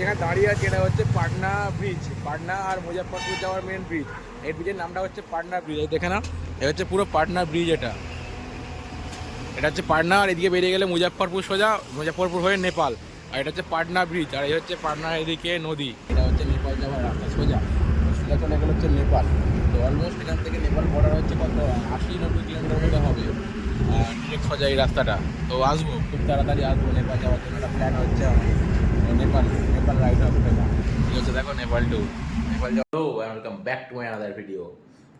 যেখানে দাঁড়িয়ে আছে এটা হচ্ছে পাটনা ব্রিজ পাটনা আর মুজাফরপুর যাওয়ার মেন ব্রিজ এই ব্রিজের নামটা হচ্ছে পাটনা ব্রিজ দেখে না এটা হচ্ছে পুরো পাটনা ব্রিজ এটা। এটা হচ্ছে পাটনা, আর এদিকে বেরিয়ে গেলে মুজাফরপুর সোজা মুজাফরপুর হয়ে নেপাল। আর এটা হচ্ছে পাটনা ব্রিজ আর এই হচ্ছে পাটনার এদিকে নদী। এটা হচ্ছে নেপাল যাওয়ার রাস্তা, সোজা। সোজা চলে গেলে হচ্ছে নেপাল। তো অলমোস্ট এখান থেকে নেপাল বর্ডার হচ্ছে কত? আশি নব্বই কিলোমিটার হবে। ডিরেক্ট সোজা এই রাস্তাটা। তো আসব, খুব তাড়াতাড়ি আসব নেপাল যাওয়ার জন্য। একটা প্ল্যান হচ্ছে আমার তো নেপাল নেপাল রাইড হবে এটা ঠিক আছে দেখো নেপাল টু নেপাল যাও welcome back to my other video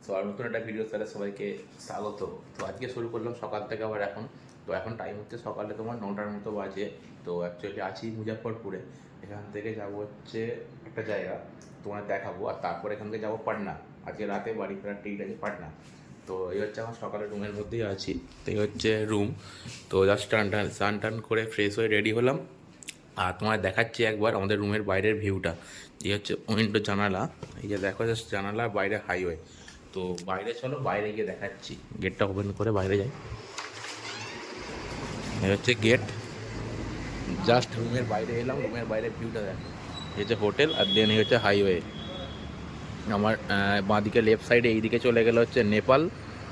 তো আর নতুন একটা ভিডিও তাহলে সবাইকে স্বাগত। তো আজকে শুরু করলাম সকাল থেকে আবার এখন। তো এখন টাইম হচ্ছে সকালে তোমার নটার মতো বাজে। তো অ্যাকচুয়ালি আছি মুজাফরপুরে এখান থেকে যাব হচ্ছে একটা জায়গা। তোমার দেখাবো। আর তারপর এখান থেকে যাব পাটনা। আজকে রাতে বাড়ি ফেরার টিকিট আছে পাটনা। তো এই হচ্ছে আমার সকালে রুমের মধ্যেই আছি। তো এই হচ্ছে রুম তো জাস্ট টান টান স্নান টান করে ফ্রেশ হয়ে রেডি হলাম। আর তোমার দেখাচ্ছি একবার আমাদের রুমের বাইরের ভিউটা এই হচ্ছে উইন্ডো জানালা। এই যে দেখো জাস্ট জানালা বাইরে হাইওয়ে তো বাইরে চলো, বাইরে গিয়ে দেখাচ্ছি। গেটটা ওপেন করে বাইরে যাই। হচ্ছে গেট জাস্ট রুমের বাইরে এলাম, রুমের বাইরে ভিউটা দেখো। এই হচ্ছে হোটেল আর দেন এই হচ্ছে হাইওয়ে আমার বাঁদিকে লেফট সাইডে এইদিকে চলে গেলে হচ্ছে নেপাল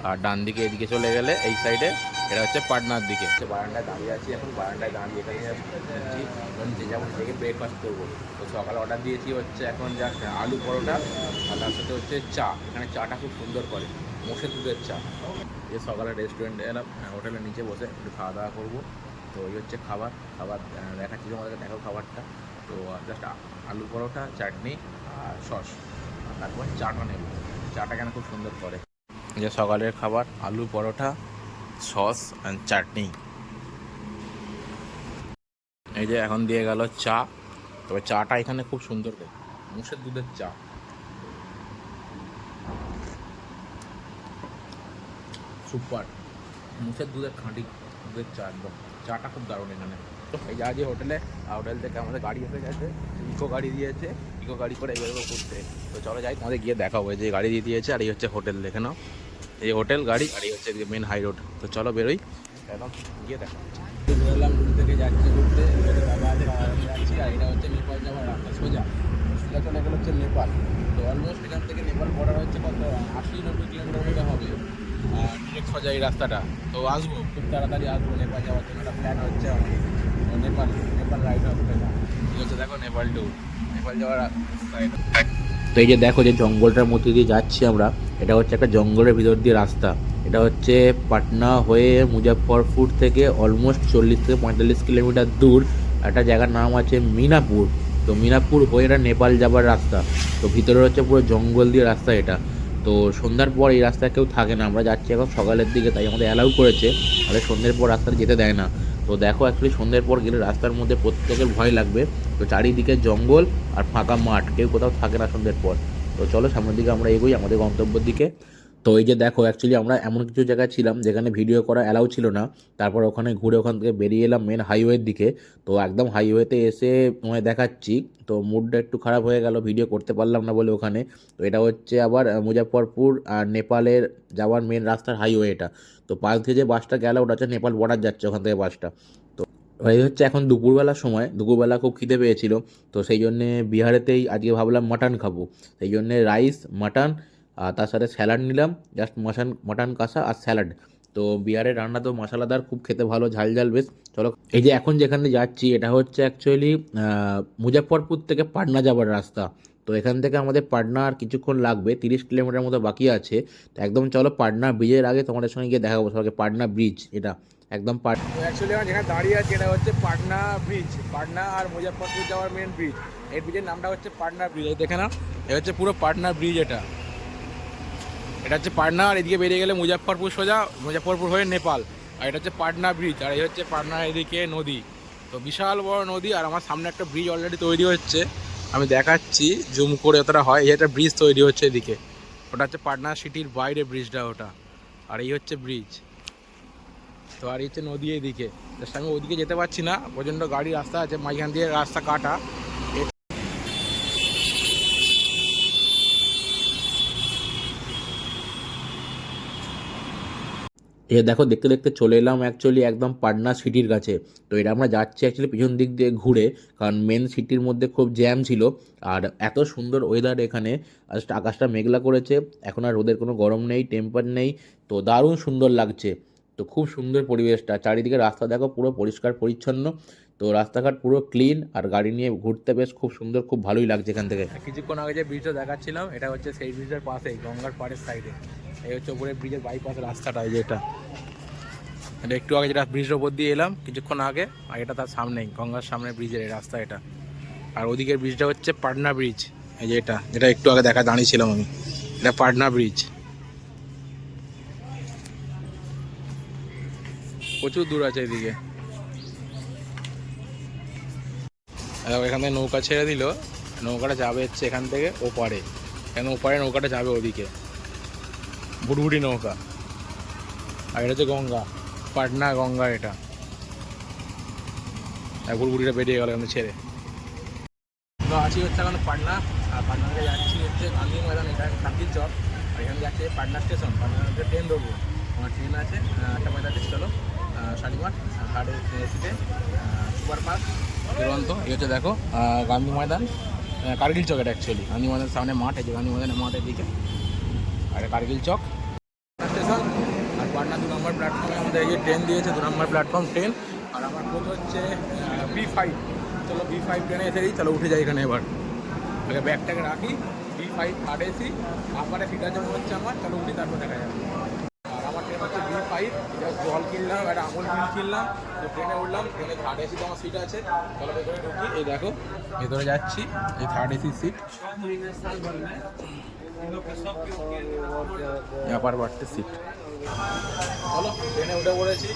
আর ডান দিকে এদিকে চলে গেলে এই সাইডে এটা হচ্ছে পাটনার দিকে। বারান্দায় দাঁড়িয়ে আছি। এখন বারান্দায় দাঁড়িয়ে এখানে নিচে যাব থেকে ব্রেকফাস্ট করব। তো সকালে অর্ডার দিয়েছি হচ্ছে এখন যা আলু পরোটা, আর তার সাথে হচ্ছে চা। এখানে চাটা খুব সুন্দর করে মোষের দুধের চা। এই সকালে রেস্টুরেন্টে এলাম হোটেলের নিচে বসে একটু খাওয়া দাওয়া করব। তো এই হচ্ছে খাবার খাবার দেখাচ্ছি তোমাদেরকে, দেখো খাবারটা। তো জাস্ট আলু পরোটা, চাটনি আর সস তারপর চাটা নেব। চাটা কেন খুব সুন্দর করে। যে সকালের খাবার, আলু পরোটা সস অ্যান্ড চাটনি। এই যে এখন দিয়ে গেল চা। তবে চাটা এখানে খুব সুন্দর মুসের দুধের চা। সুপার। মুসের দুধের খাঁটি দুধের চা একদম। চাটা খুব দারুণ এখানে। এই যে আজকে হোটেলে হোটেল থেকে আমাদের গাড়ি এসে গেছে। ইকো গাড়ি দিয়েছে। ইকো গাড়ি করে এগুলো করতে তো চলো যাই, তোমাদের গিয়ে দেখাবো। এই যে গাড়ি দিয়ে দিয়েছে, আর এই হচ্ছে হোটেল। দেখে নাও। এই হোটেল, গাড়ি, আর এই হচ্ছে মেন হাই রোড তো চলো বেরোই। একদম গিয়ে দেখা। বেরোলাম রুম থেকে যাচ্ছি ঘুরতে বাবা যাচ্ছি আর এটা হচ্ছে নেপাল যাওয়ার রাস্তা সোজা। সোজা চলে গেলে হচ্ছে নেপাল। তো অলমোস্ট এখান থেকে নেপাল বর্ডার হচ্ছে কত আশি নব্বই কিলোমিটার মতো হবে। ডিরেক্ট সোজা এই রাস্তাটা। তো আসব খুব তাড়াতাড়ি আসব নেপাল যাওয়ার জন্য। একটা প্ল্যান হচ্ছে নেপাল নেপাল রাইড হবে ঠিক আছে দেখো নেপাল টু নেপাল যাওয়ার রাস্তা তো এই যে দেখো যে জঙ্গলটার মধ্যে দিয়ে যাচ্ছি আমরা এটা হচ্ছে একটা জঙ্গলের ভিতর দিয়ে রাস্তা। এটা হচ্ছে পাটনা হয়ে মুজাফরপুর থেকে অলমোস্ট চল্লিশ থেকে পঁয়তাল্লিশ কিলোমিটার দূর। একটা জায়গার নাম আছে মিনাপুর। তো মিনাপুর হয়ে এটা নেপাল যাবার রাস্তা। তো ভিতরে হচ্ছে পুরো জঙ্গল দিয়ে রাস্তা এটা। তো সন্ধ্যার পর এই রাস্তায় কেউ থাকে না। আমরা যাচ্ছি এখন সকালের দিকে, তাই আমাদের অ্যালাউ করেছে। আমাদের সন্ধ্যের পর রাস্তাটা যেতে দেয় না। তো দেখো অ্যাকচুয়ালি সন্ধ্যের পর গেলে রাস্তার মধ্যে প্রত্যেকের ভয় লাগবে। তো চারিদিকে জঙ্গল আর ফাঁকা মাঠ। কেউ কোথাও থাকে না সন্ধ্যের পর। তো চলো সামনের দিকে আমরা এগোই আমাদের গন্তব্যের দিকে। তো এই যে দেখো অ্যাকচুয়ালি আমরা এমন কিছু জায়গায় ছিলাম যেখানে ভিডিও করা অ্যালাউ ছিল না। তারপর ওখানে ঘুরে ওখান থেকে বেরিয়ে এলাম মেন হাইওয়ের দিকে। তো একদম হাইওয়েতে এসে তোমায় দেখাচ্ছি। তো মুডটা একটু খারাপ হয়ে গেল ভিডিও করতে পারলাম না বলে ওখানে। তো এটা হচ্ছে আবার মুজাফরপুর আর নেপালের যাওয়ার মেন রাস্তার হাইওয়ে এটা। তো পাশ দিয়ে যে বাসটা গেল, ওটা হচ্ছে নেপাল বর্ডার যাচ্ছে ওখান থেকে বাসটা তো এই হচ্ছে এখন দুপুরবেলার সময়। দুপুরবেলা খুব খিদে পেয়েছিল। তো সেই জন্যে বিহারেতেই আজকে ভাবলাম মাটন খাব। সেই জন্যে রাইস মাটন আর তার সাথে স্যালাড নিলাম। জাস্ট মাটন মাটন কষা আর স্যালাড। তো বিহারের রান্না তো মশলাদার, খুব খেতে ভালো, ঝাল ঝাল বেশ। চলো, এই যে এখন যেখানে যাচ্ছি, এটা হচ্ছে অ্যাকচুয়ালি মুজাফরপুর থেকে পাটনা যাবার রাস্তা। তো এখান থেকে আমাদের পাটনা আর কিছুক্ষণ লাগবে, তিরিশ কিলোমিটার মতো বাকি আছে। তো একদম চলো পাটনা ব্রিজের আগে তোমাদের সঙ্গে গিয়ে দেখাবো, সবাইকে পাটনা ব্রিজ এটা একদম অ্যাকচুয়ালি আমার যেখানে দাঁড়িয়ে আছে, এটা হচ্ছে পাটনা ব্রিজ পাটনা আর মুজাফরপুর যাওয়ার মেন ব্রিজ এই ব্রিজের নামটা হচ্ছে পাটনা ব্রিজ দেখে না এটা হচ্ছে পুরো পাটনা ব্রিজ এটা। এটা হচ্ছে পাটনা, আর এদিকে বেরিয়ে গেলে মুজাফরপুর সোজা মুজাফরপুর হয়ে নেপাল। আর এটা হচ্ছে পাটনা ব্রিজ আর এই হচ্ছে পাটনার এদিকে নদী। তো বিশাল বড় নদী, আর আমার সামনে একটা ব্রিজ অলরেডি তৈরি হচ্ছে। আমি দেখাচ্ছি জুম করে অতটা হয়, এই একটা ব্রিজ তৈরি হচ্ছে এদিকে। ওটা হচ্ছে পাটনা সিটির বাইরে ব্রিজটা ওটা। আর এই হচ্ছে ব্রিজ তো আর এই হচ্ছে নদী এদিকে। জাস্ট আমি ওদিকে যেতে পারছি না, প্রচণ্ড গাড়ি, রাস্তা আছে, মাঝখান দিয়ে রাস্তা কাটা। এ দেখো দেখতে দেখতে চলে এলাম অ্যাকচুয়ালি একদম পাটনা সিটির কাছে। তো এটা আমরা যাচ্ছি অ্যাকচুয়ালি পিছন দিক দিয়ে ঘুরে, কারণ মেন সিটির মধ্যে খুব জ্যাম ছিল। আর এত সুন্দর ওয়েদার এখানে আকাশটা মেঘলা করেছে। এখন আর রোদের কোনো গরম নেই টেম্পার নেই, তো দারুণ সুন্দর লাগছে। তো খুব সুন্দর পরিবেশটা। চারিদিকে রাস্তা দেখো পুরো পরিষ্কার, পরিচ্ছন্ন। তো রাস্তাঘাট পুরো ক্লিন আর গাড়ি নিয়ে ঘুরতে বেশ খুব সুন্দর, খুব ভালোই লাগছে এখান থেকে। কিছুক্ষণ আগে যে ব্রিজটা দেখাচ্ছিলাম, এটা হচ্ছে সেই ব্রিজের পাশেই, গঙ্গার পাড়ের সাইডে এই হচ্ছে উপরে ব্রিজের বাইপাস রাস্তাটা, এই যে এটা। এটা একটু আগে যেটা ব্রিজের ওপর দিয়ে এলাম, কিছুক্ষণ আগে, আর এটা তার সামনেই, গঙ্গার সামনে ব্রিজের এই রাস্তা এটা। আর ওদিকের ব্রিজটা হচ্ছে পাটনা ব্রিজ এই যে এটা। যেটা একটু আগে দেখা, দাঁড়িয়েছিলাম আমি। এটা পাটনা ব্রিজ প্রচুর দূর আছে এদিকে। এখান থেকে নৌকা ছেড়ে দিল, নৌকাটা যাবে হচ্ছে এখান থেকে ওপারে। কেন ওপারে নৌকাটা যাবে ওদিকে? বুড়বুড়ি নৌকা। আর এটা হচ্ছে গঙ্গা। পাটনা গঙ্গা এটা। আর বুড়বুড়িটা বেরিয়ে গেল এখানে ছেড়ে। তো আছি হচ্ছে এখন পাটনা। আর পাটনা থেকে যাচ্ছি হচ্ছে গান্ধী ময়দান এটা শান্তির চক। আর এখানে যাচ্ছে পাটনা স্টেশন। পাটনা ট্রেন ধরবো। আমার ট্রেন আছে। আহ, আটটা পঁয়তাল্লিশ চলো। শালিমার হাটে এসিতে সুপার ফাস্ট দুরন্ত। এই হচ্ছে দেখো গান্ধী ময়দান। কার্গিল চক এটা অ্যাকচুয়ালি গান্ধী ময়দান সামনে মাঠ যে গান্ধী ময়দানের মাঠের দিকে। আর কার্গিল চক। স্টেশন আর পাটনা দু নম্বর প্ল্যাটফর্মে আমাদের এই ট্রেন দিয়েছে, দু নম্বর প্ল্যাটফর্ম ট্রেন আর আমার কোচ হচ্ছে বি ফাইভ চলো বি ফাইভ ট্রেনে এসে দিই চলো উঠে যাই এখানে এবার। আগে ব্যাগটাকে রাখি বি ফাইভ থার্ড এসি, তারপরে ফিটার জন্য হচ্ছে আমার, চলো উঠি তারপর দেখা যাবে হচ্ছে বি জল কিনলাম একটা আমল মিল কিনলাম তো ট্রেনে উঠলাম ট্রেনে থার্ড এসিতে আমার সিট আছে তাহলে ভেতরে ঢুকি এই দেখো ভেতরে যাচ্ছি এই থার্ড এসি সিট ব্যাপার বাড়তে সিট চলো ট্রেনে উঠে পড়েছি।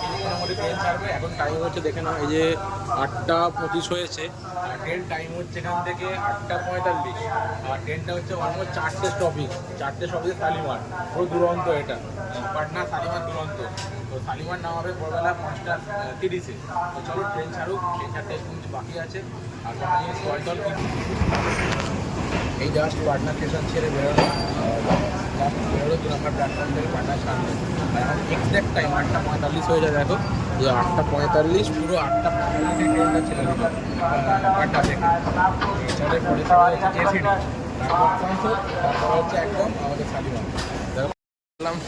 কিছুক্ষণ ট্রেন ছাড়বে। এখন টাইম হচ্ছে, দেখে নাও, এই যে আটটা পঁচিশ হয়েছে। আর ট্রেন টাইম হচ্ছে এখান থেকে আটটা পঁয়তাল্লিশ। আর ট্রেনটা হচ্ছে অলমোস্ট চারটে স্টপিং চারটে স্টপিং শালিমার পুরো দুরন্ত এটা। পাটনা শালিমার দুরন্ত। তো শালিমার নামাবে ভোরবেলা পাঁচটা তিরিশে। তো চলো ট্রেন ছাড়ুক। ট্রেন ছাড়তে বাকি আছে। আর এই জাস্ট পাটনা স্টেশন ছেড়ে বেরোলাম। আর টাইম আটটা পঁয়তাল্লিশ হয়ে যায় দেখো যে আটটা পঁয়তাল্লিশ আটটা থেকে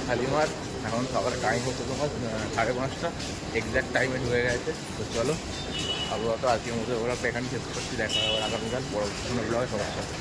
শালিমার এখন সকালে টাইম হচ্ছে তোমার সাড়ে পাঁচটা এক্সাক্ট টাইমে ঢুকে গেছে। তো চলো, আপাতত আজকের মতো ওরা এখানে শেষ করছি, দেখা হবে আগামীকাল। পরবর্তী ব্লগে সবার সাথে।